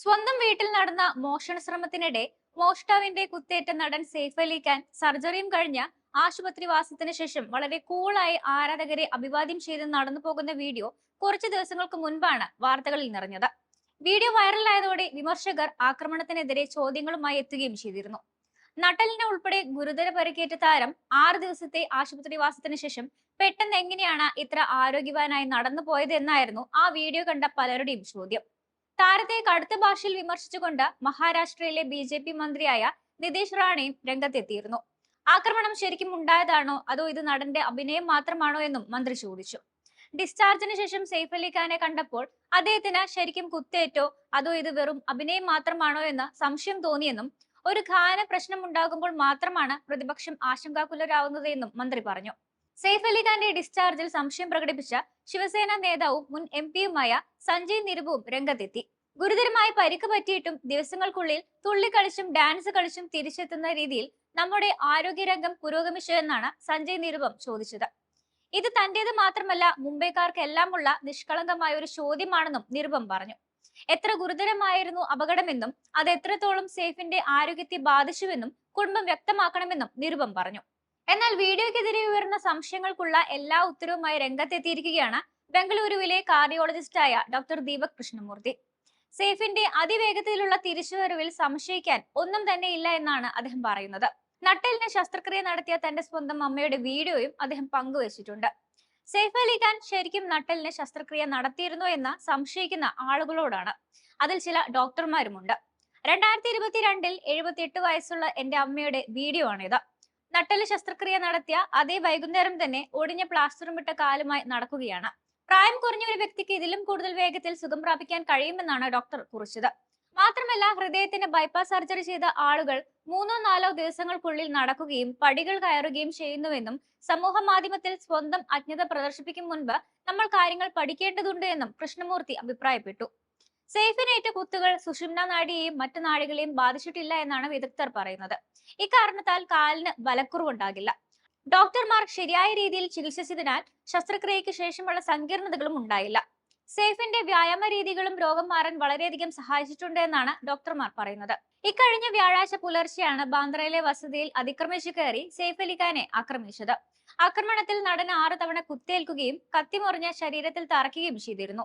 സ്വന്തം വീട്ടിൽ നടന്ന മോഷണ ശ്രമത്തിനിടെ മോഷ്ടാവിന്റെ കുത്തേറ്റ നടൻ സെയ്ഫ് അലി ഖാൻ സർജറിയും കഴിഞ്ഞ ആശുപത്രി ആശുപത്രിവാസത്തിന് ശേഷം വളരെ കൂളായി ആരാധകരെ അഭിവാദ്യം ചെയ്ത് നടന്നു പോകുന്ന വീഡിയോ കുറച്ചു ദിവസങ്ങൾക്ക് മുൻപാണ് വാർത്തകളിൽ നിറഞ്ഞത്. വീഡിയോ വൈറലായതോടെ വിമർശകർ ആക്രമണത്തിനെതിരെ ചോദ്യങ്ങളുമായി എത്തുകയും ചെയ്തിരുന്നു. നട്ടലിനെ ഉൾപ്പെടെ ഗുരുതര പരിക്കേറ്റ താരം ആറ് ദിവസത്തെ ആശുപത്രി ആശുപത്രിവാസത്തിന് ശേഷം പെട്ടെന്ന് എങ്ങനെയാണ് ഇത്ര ആരോഗ്യവാനായി നടന്നു പോയത് എന്നായിരുന്നു ആ വീഡിയോ കണ്ട പലരുടെയും ചോദ്യം. താരത്തെ കടുത്ത ഭാഷയിൽ വിമർശിച്ചുകൊണ്ട് മഹാരാഷ്ട്രയിലെ ബി ജെ പി മന്ത്രിയായ നിതീഷ് റാണയും രംഗത്തെത്തിയിരുന്നു. ആക്രമണം ശരിക്കും ഉണ്ടായതാണോ? അതോ ഇത് നടന്റെ അഭിനയം മാത്രമാണോ എന്നും മന്ത്രി ചോദിച്ചു. ഡിസ്ചാർജിന് ശേഷം സെയ്ഫ് അലി ഖാനെ കണ്ടപ്പോൾ അദ്ദേഹത്തിന് ശരിക്കും കുത്തേറ്റോ? അതോ ഇത് വെറും അഭിനയം മാത്രമാണോ എന്ന് സംശയം തോന്നിയെന്നും ഒരു ഖാന പ്രശ്നം ഉണ്ടാകുമ്പോൾ മാത്രമാണ് പ്രതിപക്ഷം ആശങ്കാകുലരാവുന്നത് എന്നും മന്ത്രി പറഞ്ഞു. സെയ്ഫ് അലി ഖാന്റെ ഡിസ്ചാർജിൽ സംശയം പ്രകടിപ്പിച്ച ശിവസേന നേതാവും മുൻ എം പിയുമായ സഞ്ജയ് നിരുപവും രംഗത്തെത്തി. ഗുരുതരമായി പരിക്ക് പറ്റിയിട്ടും ദിവസങ്ങൾക്കുള്ളിൽ തുള്ളിക്കളിച്ചും ഡാൻസ് കളിച്ചും തിരിച്ചെത്തുന്ന രീതിയിൽ നമ്മുടെ ആരോഗ്യരംഗം പുരോഗമിച്ചു എന്നാണ് സഞ്ജയ് നിരുപം ചോദിച്ചത്. ഇത് തന്റേത് മാത്രമല്ല മുംബൈക്കാർക്കെല്ലാമുള്ള നിഷ്കളങ്കമായ ഒരു ചോദ്യമാണെന്നും നിരുപം പറഞ്ഞു. എത്ര ഗുരുതരമായിരുന്നു അപകടമെന്നും അത് എത്രത്തോളം സേഫിന്റെ ആരോഗ്യത്തെ ബാധിച്ചുവെന്നും കുടുംബം വ്യക്തമാക്കണമെന്നും നിരുപം പറഞ്ഞു. എന്നാൽ വീഡിയോക്കെതിരെ ഉയർന്ന സംശയങ്ങൾക്കുള്ള എല്ലാ ഉത്തരവുമായി രംഗത്തെത്തിയിരിക്കുകയാണ് ബംഗളൂരുവിലെ കാർഡിയോളജിസ്റ്റായ ഡോക്ടർ ദീപക് കൃഷ്ണമൂർത്തി. സേഫിന്റെ അതിവേഗത്തിലുള്ള തിരിച്ചുവരവിൽ സംശയിക്കാൻ ഒന്നും തന്നെ ഇല്ല എന്നാണ് അദ്ദേഹം പറയുന്നത്. നട്ടലിന് ശസ്ത്രക്രിയ നടത്തിയ തന്റെ സ്വന്തം അമ്മയുടെ വീഡിയോയും അദ്ദേഹം പങ്കുവച്ചിട്ടുണ്ട്. സെയ്ഫ് അലി ഖാൻ ശരിക്കും നട്ടലിന് ശസ്ത്രക്രിയ നടത്തിയിരുന്നു എന്ന് സംശയിക്കുന്ന ആളുകളോടാണ്. അതിൽ ചില ഡോക്ടർമാരുമുണ്ട്. രണ്ടായിരത്തി ഇരുപത്തിരണ്ടിൽ എഴുപത്തിയെട്ട് വയസ്സുള്ള എന്റെ അമ്മയുടെ വീഡിയോ ആണിത്. നട്ടൽ ശസ്ത്രക്രിയ നടത്തിയ അതേ വൈകുന്നേരം തന്നെ ഒടിഞ്ഞ പ്ലാസ്റ്ററും വിട്ട കാലുമായി നടക്കുകയാണ്. പ്രായം കുറഞ്ഞ ഒരു വ്യക്തിക്ക് ഇതിലും കൂടുതൽ വേഗത്തിൽ സുഖം പ്രാപിക്കാൻ കഴിയുമെന്നാണ് ഡോക്ടർ കുറിച്ചത്. മാത്രമല്ല ഹൃദയത്തിന് ബൈപ്പാസ് സർജറി ചെയ്ത ആളുകൾ മൂന്നോ നാലോ ദിവസങ്ങൾക്കുള്ളിൽ നടക്കുകയും പടികൾ കയറുകയും ചെയ്യുന്നുവെന്നും സമൂഹ മാധ്യമത്തിൽ സ്വന്തം അജ്ഞത പ്രദർശിപ്പിക്കും മുൻപ് നമ്മൾ കാര്യങ്ങൾ പഠിക്കേണ്ടതുണ്ട് എന്നും കൃഷ്ണമൂർത്തി അഭിപ്രായപ്പെട്ടു. സേഫിനേറ്റ കുത്തുകൾ സുഷുമ്ന നാടിയെയും മറ്റു നാടികളെയും ബാധിച്ചിട്ടില്ല എന്നാണ് വിദഗ്ധർ പറയുന്നത്. ഇക്കാരണത്താൽ കാലിന് ബലക്കുറവുണ്ടാകില്ല. ഡോക്ടർമാർ ശരിയായ രീതിയിൽ ചികിത്സിച്ചതിനാൽ ശസ്ത്രക്രിയയ്ക്ക് ശേഷമുള്ള സങ്കീർണതകളും ഉണ്ടായില്ല. സേഫിന്റെ വ്യായാമ രീതികളും രോഗം മാറാൻ വളരെയധികം സഹായിച്ചിട്ടുണ്ട് എന്നാണ് ഡോക്ടർമാർ പറയുന്നത്. ഇക്കഴിഞ്ഞ വ്യാഴാഴ്ച പുലർച്ചെയാണ് ബാന്ദ്രയിലെ വസതിയിൽ അതിക്രമിച്ചു കയറി സേഫ് അലിഖാനെ ആക്രമിച്ചത്. ആക്രമണത്തിൽ നടൻ ആറു തവണ കുത്തേൽക്കുകയും കത്തിമുറിഞ്ഞ ശരീരത്തിൽ തറക്കുകയും ചെയ്തിരുന്നു.